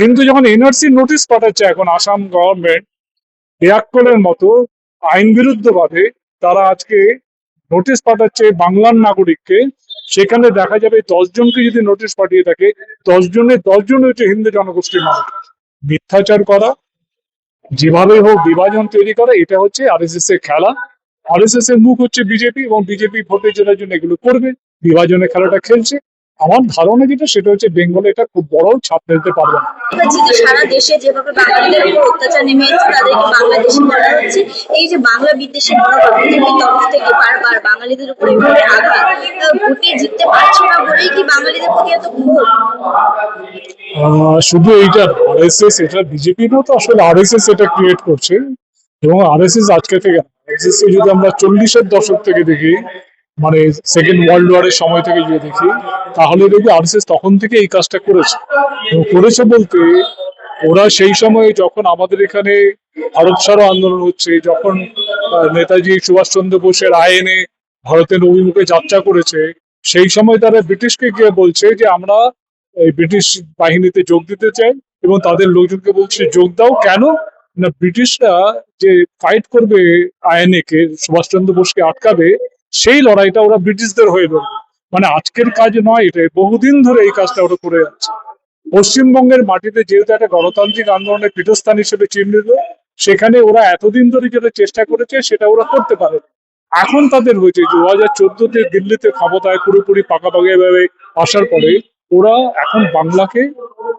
কিন্তু যখন NRC notice পাঠাচ্ছে এখন আসাম গভর্নমেন্ট এয়াক্কলের মতো আইন বিরুদ্ধ ভাবে তারা আজকে নোটিশ পাঠাচ্ছে বাংলার নাগরিককে। সেখানে দেখা যাবে দশজনকে যদি নোটিশ পাঠিয়ে থাকে, দশ দশজন হচ্ছে হিন্দু জনগোষ্ঠীর মানুষ। মিথ্যাচার করা, যেভাবে হোক বিভাজন তৈরি করা, এটা হচ্ছে আরএসএস এর খেলা। আরএসএস এর মুখ হচ্ছে বিজেপি এবং বিজেপি ভোটে জেতার জন্য এগুলো করবে। বিভাজনের খেলাটা খেলছে। আমার ধারণা যেটা সেটা হচ্ছে বেঙ্গলে এটা খুব বড় ছাপ ফেলতে পারবে না। সারা দেশে যেভাবে বাঙালিদের উপর অত্যাচার নেমে এসেছে তাদেরকে বাংলাদেশি বলা হচ্ছে। এই যে বাংলা তরফ থেকে বারবার বাঙালিদের উপর এভাবে আঘাত ভোটে জিততে পারছ না বলেই কি বাঙালিদের প্রতি এত ক্ষোভ? শুধু এইটা আরএসএস এটা বিজেপি না তো আসলে আরএসএস এটা ক্রিয়েট করছে। এবং আরএসএস আজকে থেকে আরএসএস যদি আমরা চল্লিশের দশক থেকে দেখি মানে সেকেন্ড ওয়ার্ল্ড ওয়ারের সময় থেকে যদি দেখি, তাহলে দেখবি আরএসএস তখন থেকে এই কাজটা করেছে। করেছে বলতে ওরা সেই সময় যখন আমাদের এখানে ভারত ছাড়ো আন্দোলন হচ্ছে, যখন নেতাজি সুভাষচন্দ্র বোসের আইনে ভারতের অভিমুখে যাত্রা করেছে, সেই সময় তারা ব্রিটিশকে গিয়ে বলছে যে আমরা এই ব্রিটিশ বাহিনীতে যোগ দিতে চাই এবং তাদের লোকজনকে বলছে যোগ দাও, কেন? না, ব্রিটিশরা যে ফাইট করবে আইএনএ কে, সুভাষচন্দ্র বোসকে আটকাবে সেই লড়াইটা ওরা ব্রিটিশদের হয়ে লড়বে। মানে আজকের কাজ নয় এটা বহুদিন ধরে এই কাজটা ওরা করে যাচ্ছে। পশ্চিমবঙ্গের মাটিতে যেহেতু একটা গণতান্ত্রিক আন্দোলনের পীঠস্থান হিসেবে চিহ্নিত, সেখানে ওরা এতদিন ধরে যেটা চেষ্টা করেছে, সেটা ওরা করতে পারে এখন তাদের হয়েছে দু হাজার চোদ্দতে দিল্লিতে ক্ষমতায় পুরোপুরি পাকাপাকি ভাবে আসার পরে ওরা এখন বাংলাকে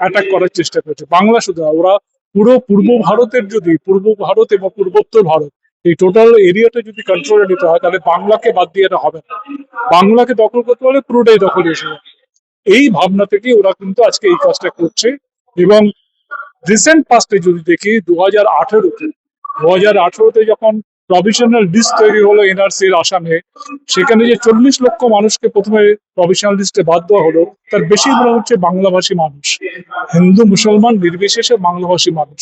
অ্যাটাক করার চেষ্টা করছে। বাংলা শুধু ওরা পুরো পূর্ব ভারতের যদি, পূর্ব ভারত এবং পূর্বোত্তর ভারত এই টোটাল এরিয়াটা যদি কন্ট্রোলে নিতে হয়, তাহলে বাংলাকে বাদ দিয়ে এটা হবে না। বাংলাকে দখল করতে হলে পুরোটাই দখল এসে এই ভাবনা থেকে ওরা কিন্তু আজকে এই কাজটা করছে এবং রিসেন্ট পাস্টে যদি দেখি দু হাজার আঠেরোতে দু হাজার আঠেরোতে যখন প্রভিশনাল লিস্ট তৈরি হলো এনআরসির আসামে, সেখানে যে চল্লিশ লক্ষ মানুষকে প্রথমে প্রভিশনাল লিস্টে বাদ দেওয়া হলো, তার বেশিরভাগ হচ্ছে বাংলাভাষী মানুষ। হিন্দু, মুসলমান, নির্বিশেষে বাংলাভাষী মানুষ।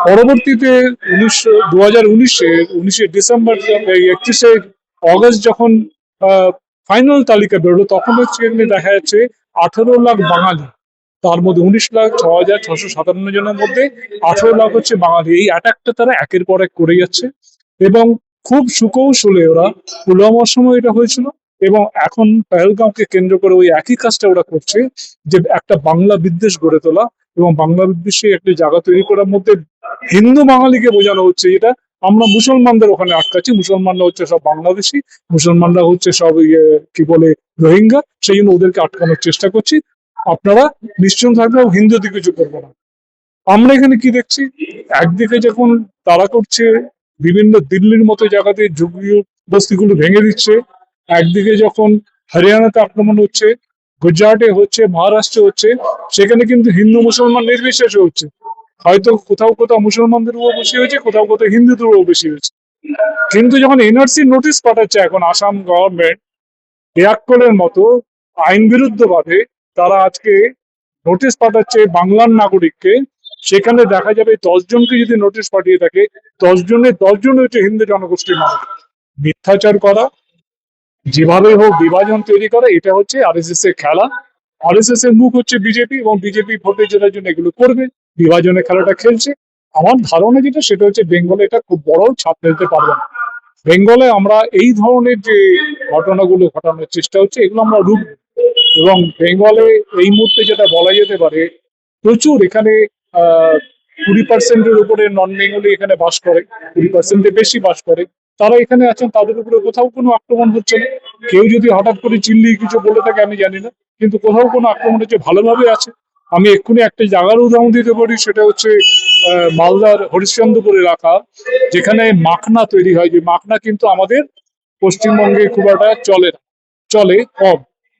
পরবর্তীতে উনিশশো দু হাজার উনিশে উনিশে ডিসেম্বর একত্রিশে অগস্ট যখন ফাইনাল তালিকা বেরোলো, তখন হচ্ছে দেখা যাচ্ছে আঠেরো লাখ বাঙালি। তার মধ্যে উনিশ লাখ ছ হাজার ছশো সাতান্ন জনের মধ্যে আঠেরো লাখ হচ্ছে বাঙালি। এই অ্যাটাকটা তারা একের পর এক করে যাচ্ছে। এবং খুব সুকৌশলে ওরা পুলওয়ামার সময় এটা হয়েছিল এবং এখন পেহেলগাঁওকে কেন্দ্র করে ওই একই কাজটা ওরা করছে যে একটা বাংলা বিদ্বেষ গড়ে তোলা এবং বাংলা বিদ্বেষে একটি জায়গা তৈরি করার মধ্যে হিন্দু বাঙালিকে বোঝানো হচ্ছে এটা। আমরা মুসলমানদের ওখানে আটকাচ্ছি। মুসলমানরা হচ্ছে সব বাংলাদেশি, মুসলমানরা হচ্ছে সব ইয়ে কি বলে, রোহিঙ্গা। সেই জন্য ওদেরকে আটকানোর চেষ্টা করছি। আপনারা নিশ্চয় থাকবে হিন্দুদের কিছু করব না। আমরা এখানে কি দেখছি? একদিকে যখন তারা করছে, বিভিন্ন দিল্লির মতো জায়গাতে যুগীয় বস্তিগুলো ভেঙে দিচ্ছে, একদিকে যখন হরিয়ানাতে আক্রমণ হচ্ছে, গুজরাটে হচ্ছে, মহারাষ্ট্রে হচ্ছে, সেখানে কিন্তু হিন্দু মুসলমান নির্বিশেষে হচ্ছে। হয়তো কোথাও কোথাও মুসলমানদের উপর বেশি হয়েছে, কোথাও কোথাও হিন্দুদের উপর বেশি হয়েছে। কিন্তু যখন এনআরসি নোটিশ পাঠাচ্ছে এখন আসাম গভর্নমেন্ট এয়াক্কলের মতো আইন বিরুদ্ধ ভাবে তারা আজকে নোটিশ পাঠাচ্ছে বাংলার নাগরিককে, সেখানে দেখা যাবে দশজনকে যদি নোটিশ পাঠিয়ে থাকে, দশ দশজন হচ্ছে হিন্দু জনগোষ্ঠীর মানুষ। মিথ্যাচার করা যেভাবে হোক বিভাজন তৈরি করা, এটা হচ্ছে আরএসএস এর খেলা। আরএসএস এর মুখ হচ্ছে বিজেপি এবং বিজেপি ভোটে জেতার জন্য এগুলো করবে। বিভাজনের খেলাটা খেলছে। আমার ধারণা যেটা, সেটা হচ্ছে বেঙ্গলে এটা খুব বড় ছাপ ফেলতে পারবে না। বেঙ্গলে আমরা এই ধরনের যে ঘটনাগুলো ঘটানোর চেষ্টা হচ্ছে, এগুলো আমরা রুখব। এবং বেঙ্গলে এই মুহূর্তে যেটা বলা যেতে পারে, প্রচুর এখানে কুড়ি পার্সেন্টের উপরে নন বেঙ্গলি এখানে বাস করে, কুড়ি পার্সেন্টের বেশি বাস করে। তারা এখানে আছেন, তাদের উপরে কোথাও কোনো আক্রমণ হচ্ছে না। কেউ যদি হঠাৎ করে চিল্লি কিছু বলে থাকে, আমি জানি না। কিন্তু কোথাও কোনো আক্রমণ হচ্ছে, ভালোভাবে আছে। আমি এক্ষুনি একটা জায়গার উদাহরণ দিতে পারি, সেটা হচ্ছে মালদার হরিশ্চন্দ্রপুর এলাকা, যেখানে মাখনা তৈরি হয়। যে মাখনা কিন্তু আমাদের পশ্চিমবঙ্গে খুব একটা চলে না। চলে কম।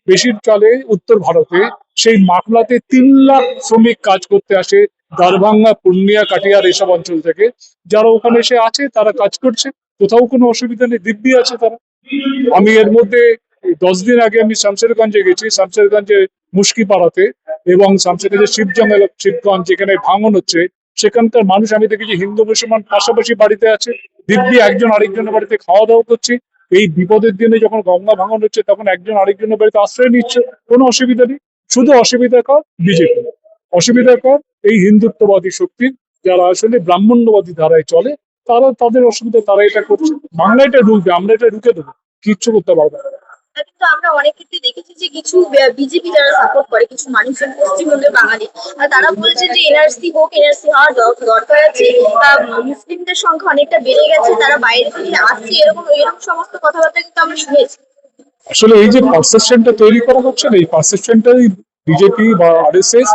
বেশি চলে উত্তর ভারতে। সেই মাখলাতে তিন লাখ শ্রমিক কাজ করতে আসে দারভাঙ্গা পূর্ণিয়া, কাটিয়ার এসব অঞ্চল থেকে। যারা ওখানে এসে আছে, তারা কাজ করছে। কোথাও কোনো অসুবিধা নেই, দিব্যি আছে তারা। আমি এর মধ্যে দশ দিন আগে আমি শামশেরগঞ্জে গেছি। শামশেরগঞ্জে মুশকিপাড়াতে এবং শামশেরগঞ্জে শিবজঙ্গল শিবগঞ্জ যেখানে ভাঙন হচ্ছে, সেখানকার মানুষ, আমি দেখেছি হিন্দু, মুসলমান পাশাপাশি বাড়িতে আছে। দিব্যি একজন আরেকজনের বাড়িতে খাওয়া দাওয়া করছে। এই বিপদের দিনে যখন গঙ্গা ভাঙন হচ্ছে, তখন একজন আরেকজনের বাড়িতে আশ্রয় নিচ্ছে। কোনো অসুবিধা নেই। শুধু অসুবিধা কর বিজেপি। অসুবিধার পর এই হিন্দুত্ববাদী শক্তি যারা আসলে ব্রাহ্মণ্যবাদী ধারায় চলে, তারা তাদের অসুবিধা, তারা এটা করছে। বাংলা এটা ঢুকবে আমরা এটা ঢুকে দেবো। কিচ্ছু করতে পারবে না। আর কিন্তু আমরা অনেক ক্ষেত্রে দেখেছি যে কিছু বিজেপি যারা সাপোর্ট করে, কিছু মানুষজন পশ্চিমবঙ্গের বাঙালি তারা বলছে যে এনআরসি হোক এনআরসি হওয়ার দর- দরকার আছে। মুসলিমদের সংখ্যা অনেকটা বেড়ে গেছে, তারা বাইরে থেকে আসছে, এরকম এরকম সমস্ত কথাবার্তা কিন্তু আমরা শুনেছি। আসলে এই যে পারসেপশনটা তৈরি করা হচ্ছে না, এই পারসেপশনটাই বিজেপি বা আরএসএস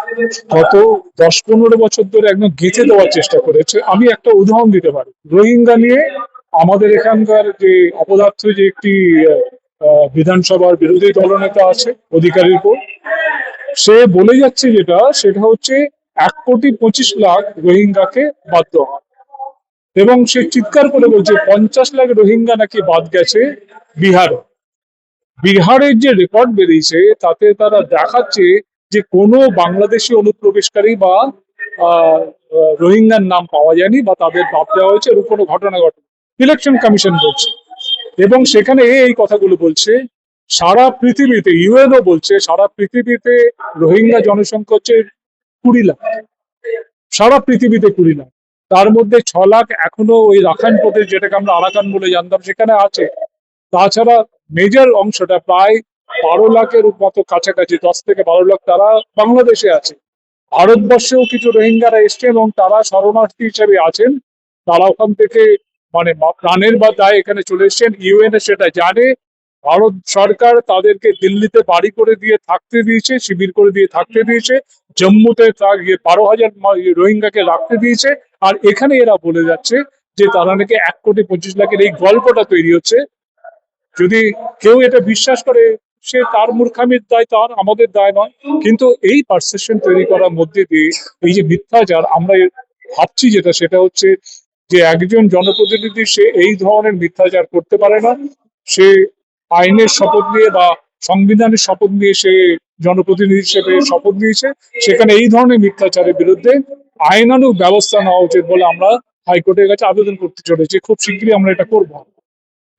গত দশ পনেরো বছর ধরে একদম গেঁথে দেওয়ার চেষ্টা করেছে। আমি একটা উদাহরণ দিতে পারি। রোহিঙ্গা নিয়ে আমাদের এখানকার যে অপদার্থ যে একটি বিধানসভার বিরোধী দলনেতা আছে, অধিকারীর উপর সে বলে যাচ্ছে যেটা, সেটা হচ্ছে এক কোটি পঁচিশ লাখ রোহিঙ্গাকে বাদ দেওয়া। এবং সে চিৎকার করে বলছে, পঞ্চাশ লাখ রোহিঙ্গা নাকি বাদ গেছে বিহারে। বিহারের যে রেকর্ড বেরিয়েছে, তাতে তারা দেখাচ্ছে যে কোনো বাংলাদেশি অনুপ্রবেশকারী বা রোহিঙ্গার নাম পাওয়া যায়নি বা তাদের বাদ দেওয়া হয়েছে এরকম কোনো ঘটনা ঘটে ইলেকশন কমিশন বলছে। এবং সেখানে এই কথাগুলো বলছে, সারা পৃথিবীতে, ইউএনও বলছে, সারা পৃথিবীতে রোহিঙ্গা জনসংখ্যা হচ্ছে কুড়ি লাখ। সারা পৃথিবীতে কুড়ি লাখ। তার মধ্যে ছ লাখ এখনও ওই রাখাইন প্রদেশ যেটাকে আমরা আরাকান বলে জানতাম, সেখানে আছে। তাছাড়া মেজর অংশটা প্রায় বারো লাখের মতো কাছাকাছি, দশ থেকে বারো লাখ তারা বাংলাদেশে আছে। ভারতবর্ষেও কিছু রোহিঙ্গারা এসছেন এবং তারা শরণার্থী হিসেবে আছেন। তারা ওখান থেকে মানে প্রাণের বা দায় এখানে চলে এসছেন। ইউএনএ সেটা জানে। ভারত সরকার তাদেরকে দিল্লিতে বাড়ি করে দিয়ে থাকতে দিয়েছে, শিবির করে দিয়ে থাকতে দিয়েছে। জম্মুতে ইয়ে বারো হাজার ইয়ে রোহিঙ্গাকে রাখতে দিয়েছে। আর এখানে এরা বলে যাচ্ছে যে তারা নাকি এক কোটি পঁচিশ লাখের এই গল্পটা তৈরি হচ্ছে। যদি কেউ এটা বিশ্বাস করে, সে তার মূর্খামির দায় তার, আমাদের দায় নয়। কিন্তু এই পারসেপশন তৈরি করার মধ্যে দিয়ে এই যে মিথ্যাচার, আমরা ভাবছি যেটা, সেটা হচ্ছে যে একজন জনপ্রতিনিধি সে এই ধরনের মিথ্যাচার করতে পারে না। সে আইনের শপথ নিয়ে বা সংবিধানের শপথ নিয়ে সে জনপ্রতিনিধি হিসেবে শপথ নিয়েছে। সেখানে এই ধরনের মিথ্যাচারের বিরুদ্ধে আইনানুগ ব্যবস্থা নেওয়া উচিত বলে আমরা হাইকোর্টের কাছে আবেদন করতে চলেছি। খুব শীঘ্রই আমরা এটা করব।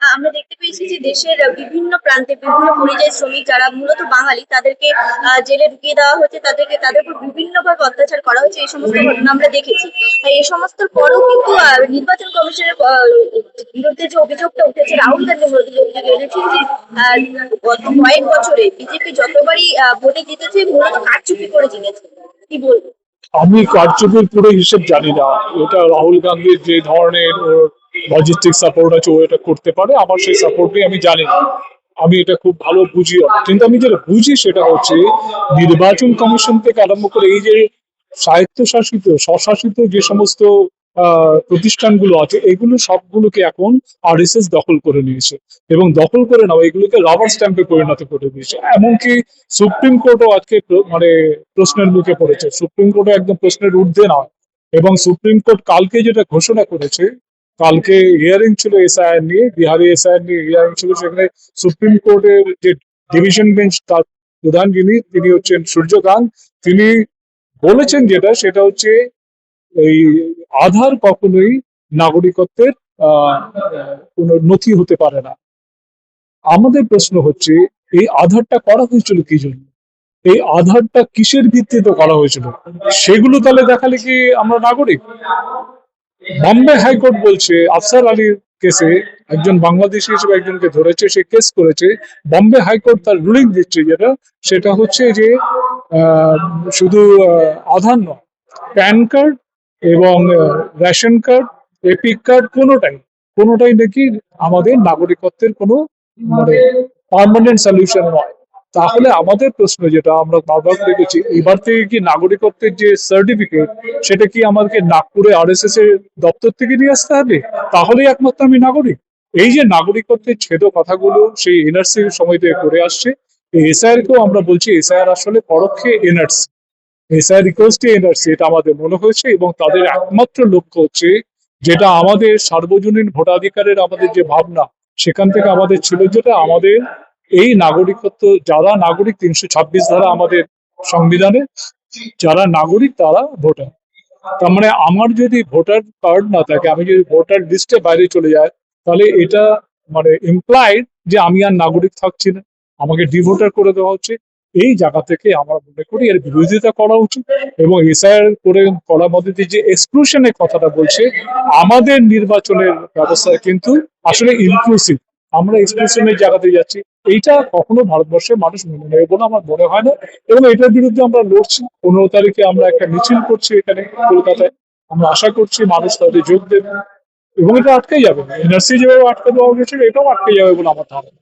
আমরা দেখতে পেয়েছি যে দেশের বিভিন্ন প্রান্তে বিভিন্ন পরিযায়ী শ্রমিক যারা মূলত বাঙালি, তাদেরকে জেলে ঢুকিয়ে দেওয়া হচ্ছে তাদেরকে, তাদের উপর বিভিন্ন ভাবে অত্যাচার করা হচ্ছে এই সমস্ত ঘটনা আমরা দেখেছি। এই সমস্ত পরেও কিন্তু নির্বাচন কমিশনের বিরুদ্ধে যে অভিযোগটা উঠেছে, রাহুল অভিযোগ এনেছেন যে গত কয়েক বছরে বিজেপি যতবারই ভোটে জিতেছে, মূলত কারচুপি করে জিতেছে। কি বলব? আমি কারচুপির পুরো হিসেব জানি না। এটা রাহুল গান্ধীর যে ধরনের লজিস্টিক সাপোর্ট আছে, ও এটা করতে পারে আমার সেই সাপোর্ট নিয়ে আমি জানি না। আমি এটা খুব ভালো বুঝি কিন্তু আমি যেটা বুঝি সেটা হচ্ছে, নির্বাচন কমিশন থেকে আরম্ভ করে এই যে স্বায়ত্তশাসিত, স্বশাসিত যে সমস্ত প্রতিষ্ঠানগুলো আছে, এগুলো সবগুলোকে এখন আরএসএস দখল করে নিয়েছে। এবং দখল করে নাও এগুলোকে রাবার স্ট্যাম্পে পরিণত করে দিয়েছে। এমনকি সুপ্রিম কোর্টও আজকে মানে প্রশ্নের মুখে পড়েছে। সুপ্রিম কোর্টও একদম প্রশ্নের ঊর্ধ্বে নয়। এবং সুপ্রিম কোর্ট কালকে যেটা ঘোষণা করেছে কালকে হিয়ারিং ছিল এসআইআর নিয়ে, বিহারি এসআইআর নিয়ে হিয়ারিং ছিল, সেখানে সুপ্রিম কোর্টের যে ডিভিশন বেঞ্চ তার প্রধান যিনি, তিনি হচ্ছেন সূর্যকান্ত তিনি বলেছেন যেটা, সেটা হচ্ছে এই আধার কখনোই নাগরিকত্বের কোনো নথি হতে পারে না। আমাদের প্রশ্ন হচ্ছে, এই আধারটা করা হয়েছিল কি জন্য? এই আধারটা কিসের ভিত্তিতে করা হয়েছিল? সেগুলো তাহলে দেখালে কি আমরা নাগরিক? বম্বে হাইকোর্ট বলছে, আফসার আলীর কেসে একজন বাংলাদেশি হিসেবে একজনকে ধরেছে, সে কেস করেছে। বম্বে হাইকোর্ট তার রুলিং দিচ্ছে যেটা, সেটা হচ্ছে যে শুধু আধার নয়, প্যান কার্ড এবং রেশন কার্ড, এপিক কার্ড কোনোটাই কোনোটাই নাকি আমাদের নাগরিকত্বের কোনো মানে পার্মানেন্ট সলিউশন নয়। তাহলে আমাদের প্রশ্ন যেটা আমরা বারবার দেখেছি, এবার থেকে কি নাগরিকত্বের যে সার্টিফিকেট সেটা কি আমাদেরকে নাগপুরে আরএসএস এর দপ্তর থেকে নিয়ে আসতে হবে? তাহলেই একমাত্র আমি নাগরিক। এই যে নাগরিকত্বের ছেদ কথাগুলো সেই এনআরসি সময় থেকে করে আসছে এসআইআর কেও আমরা বলছি এসআইআর আসলে পরোক্ষে NRC SIR equals to NRC এটা আমাদের মনে হয়েছে এবং তাদের একমাত্র লক্ষ্য হচ্ছে যেটা আমাদের সার্বজনীন ভোটাধিকারের আমাদের যে ভাবনা, সেখান থেকে আমাদের ছিল যেটা আমাদের এই নাগরিকত্ব, যারা নাগরিক, তিনশো ছাব্বিশ ধারা আমাদের সংবিধানে, যারা নাগরিক তারা ভোটার। তার মানে আমার যদি ভোটার কার্ড না থাকে, আমি যদি ভোটার লিস্টে বাইরে চলে যাই, তাহলে এটা মানে ইমপ্লাইড যে আমি আর নাগরিক থাকছি না। আমাকে ডিভোটার করে দেওয়া হচ্ছে। এই জায়গা থেকে আমরা মনে করি এর বিরোধিতা করা উচিত এবং এসআইআর করে করার মধ্যে দিয়ে যে এক্সক্লুশনের কথাটা বলছে, আমাদের নির্বাচনের ব্যবস্থা কিন্তু আসলে ইনক্লুসিভ আমরা এক্সক্লুশনের জায়গাতে যাচ্ছি। এইটা কখনো ভারতবর্ষের মানুষ মেনে নেবে বলে আমার মনে হয় না। এবং এটার বিরুদ্ধে আমরা লড়ছি। পনেরো তারিখে আমরা একটা মিছিল করছি এখানে, কলকাতায়। আমরা আশা করছি মানুষ তাদের যোগ দেবে। এবং এটা আটকে যাবে। এনআরসি যেভাবে আটকে দেওয়া হয়েছে, এটাও আটকে যাবে বলে আমার ধারণা।